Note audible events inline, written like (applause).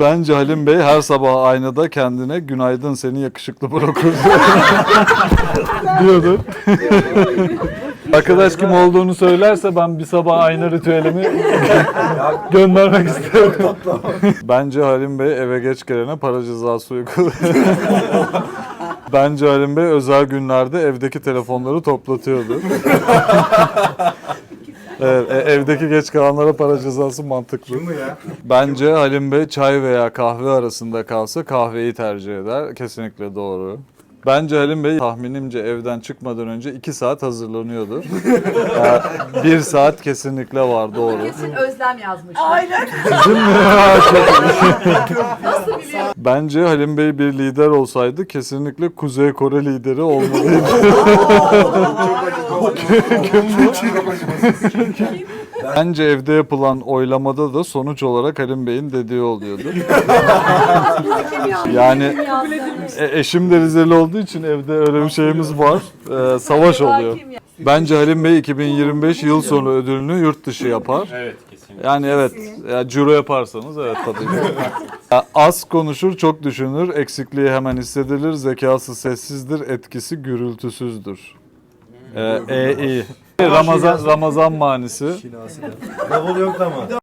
Bence Halim Bey her sabah aynada kendine günaydın seni yakışıklı bırakır (laughs) diyordu. (laughs) Arkadaş kim olduğunu söylerse ben bir sabah ayna ritüelimi (laughs) göndermek isterim. Bence Halim Bey eve geç gelene para cezası uyguluyor. Bence Halim Bey özel günlerde evdeki telefonları toplatıyordu. Evet, e- evdeki geç kalanlara para cezası mantıklı. Kim bu ya? Bence Halim Bey çay veya kahve arasında kalsa kahveyi tercih eder. Kesinlikle doğru. Bence Halim Bey tahminimce evden çıkmadan önce 2 saat hazırlanıyordur. Ee, (laughs) bir saat kesinlikle var doğru. Kesin Özlem yazmış. Aynen. (laughs) Nasıl biliyor? Bence Halim Bey bir lider olsaydı kesinlikle Kuzey Kore lideri olmalıydı. (laughs) Bence evde yapılan oylamada da sonuç olarak Halim Bey'in dediği oluyordu. (laughs) yani e, eşim de Rizeli olduğu için evde öyle bir şeyimiz var. Ee, savaş oluyor. Bence Halim Bey 2025 yıl sonu ödülünü yurt dışı yapar. Evet kesinlikle. Yani evet, ya ciro yaparsanız evet tabii. Ya az konuşur, çok düşünür, eksikliği hemen hissedilir, zekası sessizdir, etkisi gürültüsüzdür. Ee, e, iyi. Ramazan Ramazan manisi. Davul yok ama.